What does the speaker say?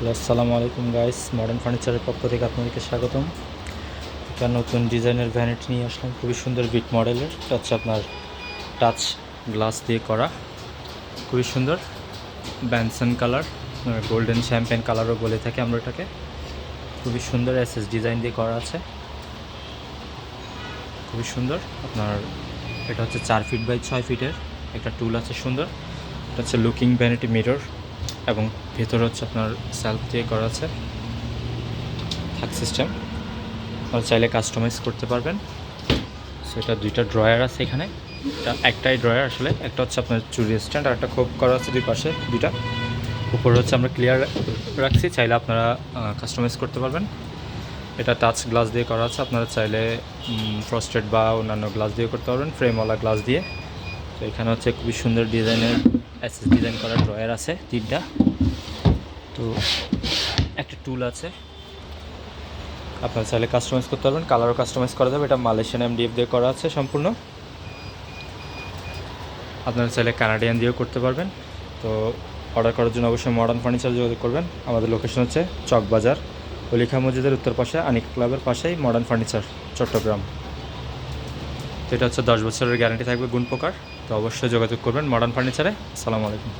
Hello, আসসালামু আলাইকুম guys. Modern ফার্নিচারের পক্ষ থেকে আপনাদেরকে স্বাগতম। একটা নতুন ডিজাইনের ভ্যানিটি নিয়ে আসলাম। খুবই সুন্দর বিট মডেলের এটা হচ্ছে আপনার টাচ গ্লাস দিয়ে করা। খুবই সুন্দর। ব্যানসন কালার গোল্ডেন শ্যাম্পেন কালারও বলে থাকি আমরা এটাকে। খুবই সুন্দর এসএস ডিজাইন দিয়ে করা আছে। খুবই সুন্দর। আপনার এটা হচ্ছে চার ফিট বাই ছয় ফিটের একটা টুল আছে সুন্দর। এটা হচ্ছে লুকিং ভ্যানিটি মিরর এবং ভেতরে হচ্ছে আপনার সেলফ দিয়ে করা আছে। থাক সিস্টেম আপনারা চাইলে কাস্টমাইজ করতে পারবেন। সেটা দুইটা ড্রয়ার আছে এখানে। একটাই ড্রয়ার আসলে। একটা হচ্ছে আপনার চুরি স্ট্যান্ড আর একটা খোপ করা আছে দুই পাশে, দুইটা। উপরে হচ্ছে আমরা ক্লিয়ার রাখছি। চাইলে আপনারা কাস্টমাইজ করতে পারবেন। এটা টাচ গ্লাস দিয়ে করা আছে। আপনারা চাইলে ফ্রস্টেড বা অন্যান্য গ্লাস দিয়ে করতে পারবেন। ফ্রেমওয়ালা গ্লাস দিয়ে। তো এখানে হচ্ছে খুবই সুন্দর ডিজাইনের অ্যাসেস ডিজাইন করা ড্রয়ার আছে, তিনটা। তো একটা টুল আছে। আপনারা চাইলে কাস্টমাইজ করতে পারবেন কালারও কাস্টমাইজ করা যাবে। এটা মালয়েশিয়ান এমডিএফ দিয়ে করা আছে সম্পূর্ণ। আপনারা চাইলে কানাডিয়ান দিয়েও করতে পারবেন। তো অর্ডার করার জন্য অবশ্যই মডার্ন ফার্নিচার যোগাযোগ করবেন। আমাদের লোকেশন হচ্ছে চকবাজার হলিখা মসজিদের উত্তর পাশে, আনিক ক্লাবের পাশেই মডার্ন ফার্নিচার চট্টগ্রাম। তো এটা হচ্ছে দশ বছরের গ্যারান্টি থাকবে গুণ প্রকার। তো অবশ্যই যোগাযোগ করবেন মডার্ন ফার্নিচারে আসসালামু আলাইকুম।